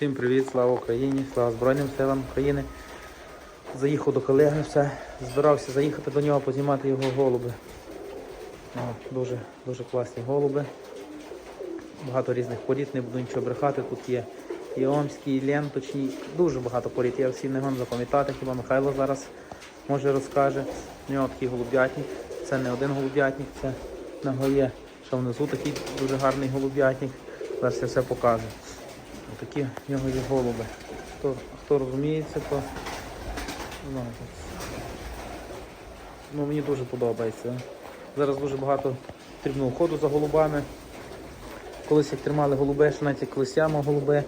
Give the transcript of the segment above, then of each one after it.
Всім привіт, слава Україні, слава Збройним силам України. Заїхав до колеги, все, збирався заїхати до нього, познімати його голуби. О, дуже, дуже класні голуби. Багато різних порід, не буду нічого брехати. Тут є і омські, і ленточні, дуже багато порід. Я всі не можу запам'ятати, хіба Михайло зараз може розкаже. У нього такий голуб'ятник. Це не один голуб'ятник, це нього що внизу такий дуже гарний голуб'ятник. Зараз я все покажу. Такі в нього є голуби. Хто, хто розуміється, то знає. Ну, мені дуже подобається. Зараз дуже багато потрібно уходу за голубами. Колись як тримали голуби, що навіть як колись я мав голуби,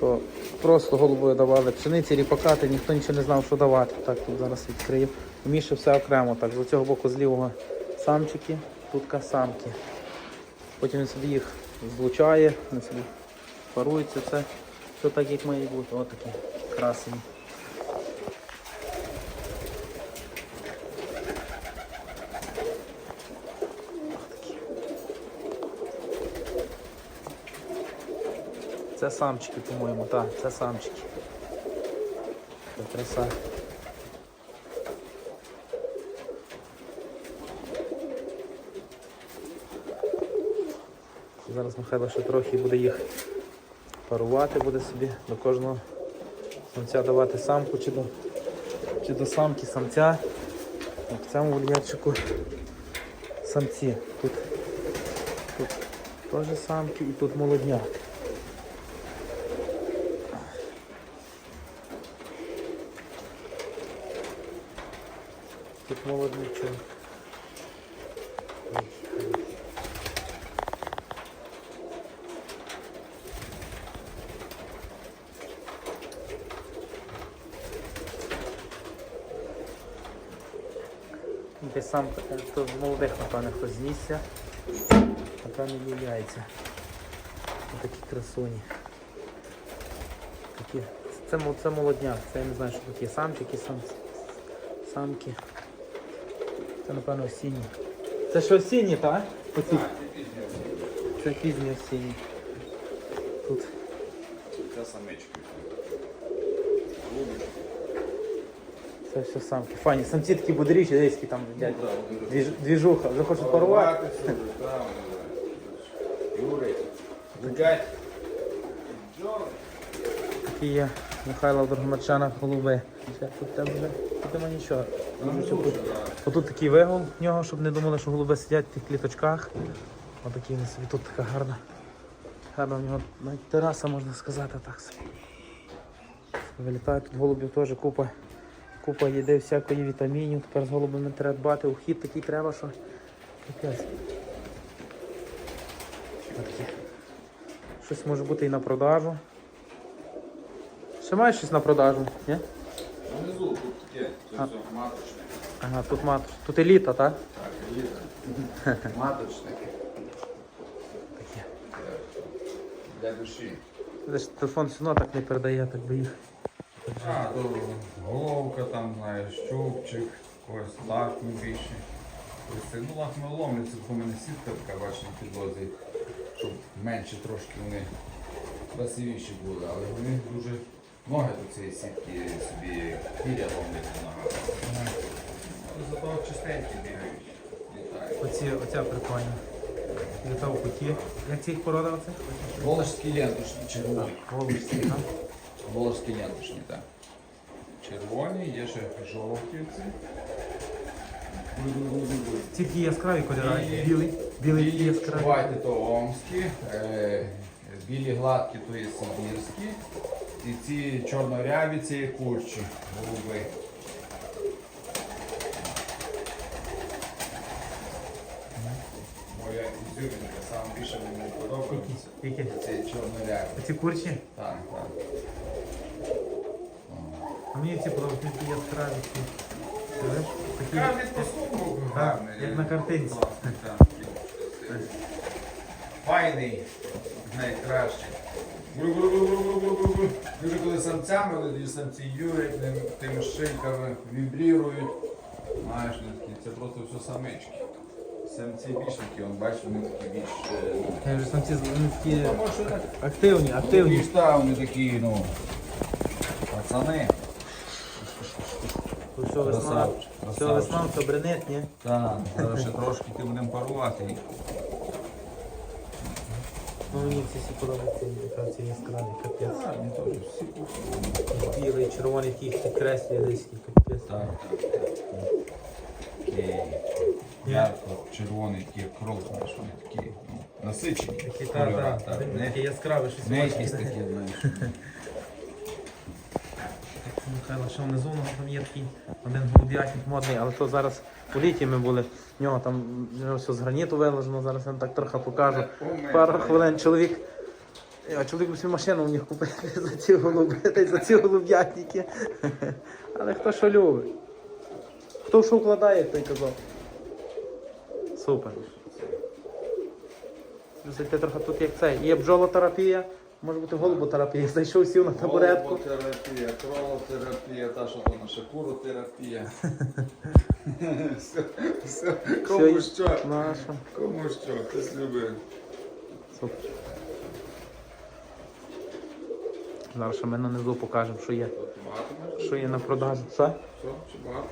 то просто голубою давали пшениці, ріпакати, ніхто нічого не знав, що давати. Так, тут зараз відкрию. У Міші все окремо. Так, з цього боку з лівого самчики, тут самки. Потім він собі їх злучає, він собі парується, це все так, як має бути. Ось такі красені. Це самчики, по-моєму, так, це самчики. Це краса. Зараз Михайло ще трохи буде їх парувати, буде собі до кожного самця давати самку чи до, чи до самки самця. В цьому вольєрчику самці. Тут, тут теж самки і тут молодняк. Тут молодничок. Десь сам то молодих, напевно, хтось знісся. Напевно, є яйця. Такі красуні. Такі. Це, це молодняк, це я не знаю, що такі самчики, сам, самки. Це напевно осінні. Це що осінні, так? Оці? Це пізні осінні. Тут Це самички. Це все самки. Фані, самці такі бодріші, десь там дядь. Двіж, двіжуха, вже хочуть парувати. Юрий. Гудять. Такі є Михайла в голуби. Ще Тут тебе вже тут нема нічого. Дуже тут. Отут такий вигул в нього, щоб не думали, що голуби сидять в тих кліточках. Отакий він собі тут така гарна. Гарна в нього навіть тераса, можна сказати так собі. Вилітає тут голубів теж купа. Купа їди всякої вітамінів. Тепер з голубами треба дбати. Ухід такий треба, що капець. Щось може бути і на продажу. Ще маєш щось на продажу? Ні? Внизу тут таке, це А. все маточне. Ага, тут матуш. Тут еліта, так? Так, еліта. Маточне. Таке. Для душі. Телефон все одно так не передає, так би їх. А, то головка там, знаєш, чубчик, когось лахмі більше. Ось ну лахми ломляться, бо в мене сітка така бачиш на підлозі, щоб менше трошки вони красивіші були, але вони дуже ноги до цієї сітки собі піря ломлять на ногах. Але зато чистенькі бігають. Оці, оця прикольна. Літа в куті. Як ці їх порода оце? Волошські лентушні, червоні. Волошські, так? Волошські лентушні, так. Червоні, є ще жовті ці. Ці такі яскраві кольори. Білі. Білий. Білий Білі яскраві. чуваті то омські, е, білі гладкі то є сибірські. І ці чорноряві це є курчі, голуби. Моя ізюмінка, саме більше мені подобається. Які? Це чорноряві. Оці курчі? Так, так. А мені ці такі яскраві. Такі. Гарний. як на картинці. Так. Файний, найкращий. Дуже коли самцями, вони самці юрять, тими шийками вібрірують. Знаєш, це просто все самички. Самці більш такі, он бачиш, вони такі більш. е, ну, вже самці вони такі так. активні, активні. Більш та, вони такі, ну. Пацани. Все весна, Красавчик, все красавчик. весна, все бренить, ні? Так, зараз ще трошки ти будемо парувати їх. Ну мені ці всі подобаються, ці яскраві, капець. Так, вони теж всі кушають. Білий, червоний, який їх підкреслює десь, капець. Так, так, так. Такий ярко червоний, такий як кров, знаєш, вони такі ну, насичені. Такі, та, кольора, та, так. Не, такий яскравий, щось не якісь такі, знаєш. Михайло, ще внизу у нас там є такий один голуб'ятник модний, але то зараз у літі ми були. В нього там все з граніту виложено, зараз я вам так трохи покажу. Пару хвилин чоловік. А чоловік усю машину в них купив за ці голуби, за ці голуб'ятники. Але хто що любить? Хто що вкладає, той казав. Супер. Тут як це. Є бджолотерапія, може бути голуботерапія. Зайшов сів на табуретку. Голуботерапія, кролотерапія, та що то наша куротерапія. Все, все, кому є. що, Наша. кому що, хтось любить. Супер. Зараз ще ми нанизу покажемо, що є. Багато? Що є на продажу. Що? Що? Чи багато?